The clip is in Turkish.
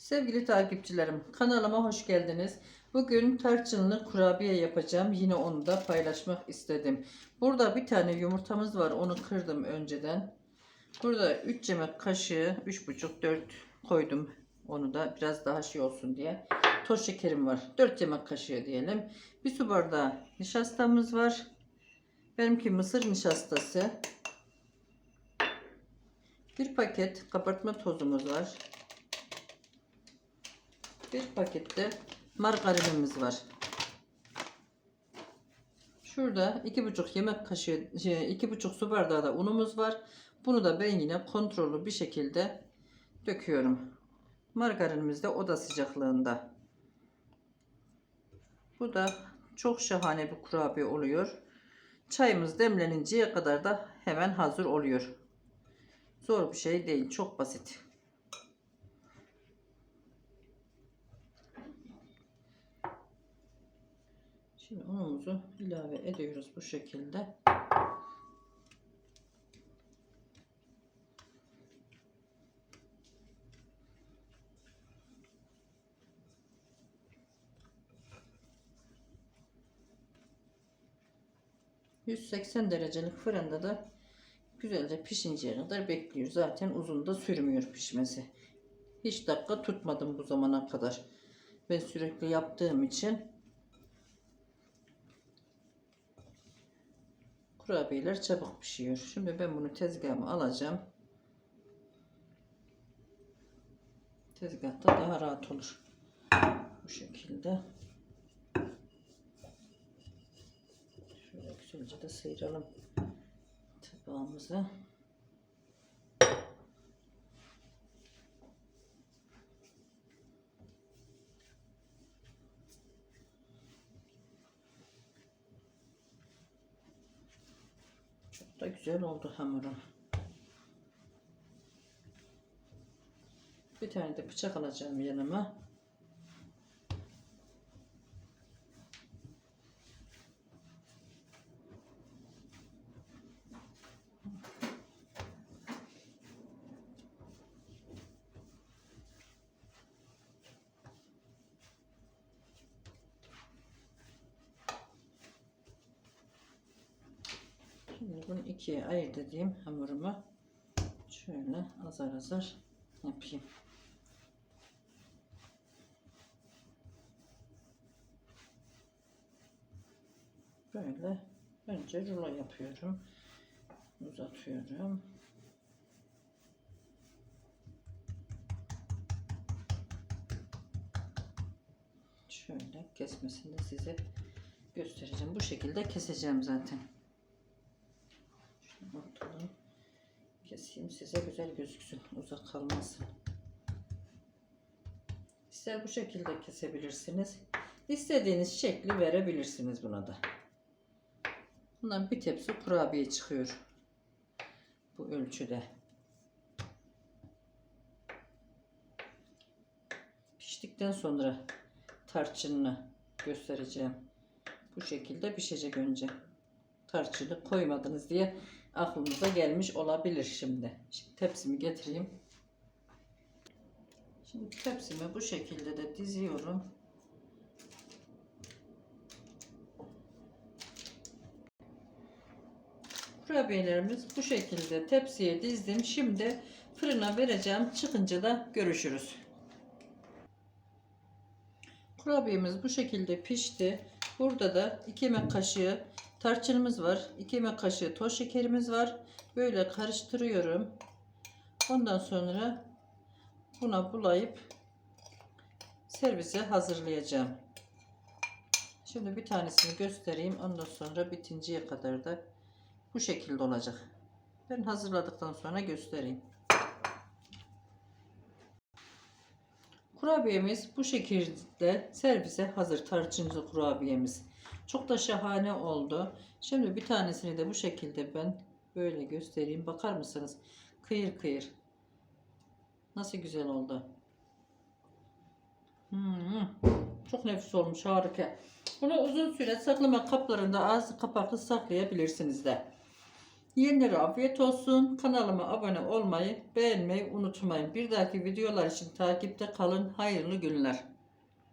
Sevgili takipçilerim, kanalıma hoş geldiniz. Bugün tarçınlı kurabiye yapacağım. Yine onu da paylaşmak istedim. Burada bir tane yumurtamız var. Onu kırdım önceden. Burada 3 yemek kaşığı, 3,5-4 koydum. Onu da biraz daha şey olsun diye. Toz şekerim var. 4 yemek kaşığı diyelim. Bir su bardağı nişastamız var. Benimki mısır nişastası. Bir paket kabartma tozumuz var. Bir pakette margarinimiz var. Şurada iki buçuk yemek kaşığı, şey, iki buçuk su bardağı da unumuz var. Bunu da ben yine kontrollü bir şekilde döküyorum. Margarinimiz de oda sıcaklığında. Bu da çok şahane bir kurabiye oluyor. Çayımız demleninceye kadar da hemen hazır oluyor. Zor bir şey değil, çok basit. Şimdi unumuzu ilave ediyoruz bu şekilde. ...180 derecelik fırında da... ...güzelce pişinceye kadar bekliyor. Zaten uzun da sürmüyor pişmesi. Hiç dakika tutmadım bu zamana kadar. Ben sürekli yaptığım için... Kurabiyeler çabuk pişiyor. Şimdi ben bunu tezgahıma alacağım. Tezgahta daha rahat olur. Bu şekilde. Şöyle güzelce de sıyıralım tabağımızı. Çok da güzel oldu hamurum. Bir tane de bıçak alacağım yanıma. Bunu ikiye ayırt edeyim hamurumu. Şöyle azar azar yapayım. Böyle önce rulo yapıyorum. Uzatıyorum. Şöyle kesmesini size göstereceğim. Bu şekilde keseceğim zaten. Keseyim size güzel gözüksün. Uzak kalmasın. İster bu şekilde kesebilirsiniz. İstediğiniz şekli verebilirsiniz buna da. Bundan bir tepsi kurabiye çıkıyor. Bu ölçüde. Piştikten sonra tarçınını göstereceğim. Bu şekilde pişecek önce. Tarçını koymadınız diye aklınıza gelmiş olabilir şimdi. Şimdi tepsimi getireyim. Şimdi tepsimi bu şekilde de diziyorum. Kurabiyelerimiz bu şekilde tepsiye dizdim. Şimdi fırına vereceğim. Çıkınca da görüşürüz. Kurabiyemiz bu şekilde pişti. Burada da 2 yemek kaşığı tarçınımız var. 2 yemek kaşığı toz şekerimiz var. Böyle karıştırıyorum. Ondan sonra buna bulayıp servise hazırlayacağım. Şimdi bir tanesini göstereyim. Ondan sonra bitinceye kadar da bu şekilde olacak. Ben hazırladıktan sonra göstereyim. Kurabiyemiz bu şekilde servise hazır tarçınlı kurabiyemiz. Çok da şahane oldu. Şimdi bir tanesini de bu şekilde ben böyle göstereyim. Bakar mısınız? Kıyır kıyır. Nasıl güzel oldu. Hmm, çok nefis olmuş harika. Bunu uzun süre saklama kaplarında ağzı kapaklı saklayabilirsiniz de. Yiyenlere afiyet olsun. Kanalıma abone olmayı, beğenmeyi unutmayın. Bir dahaki videolar için takipte kalın. Hayırlı günler.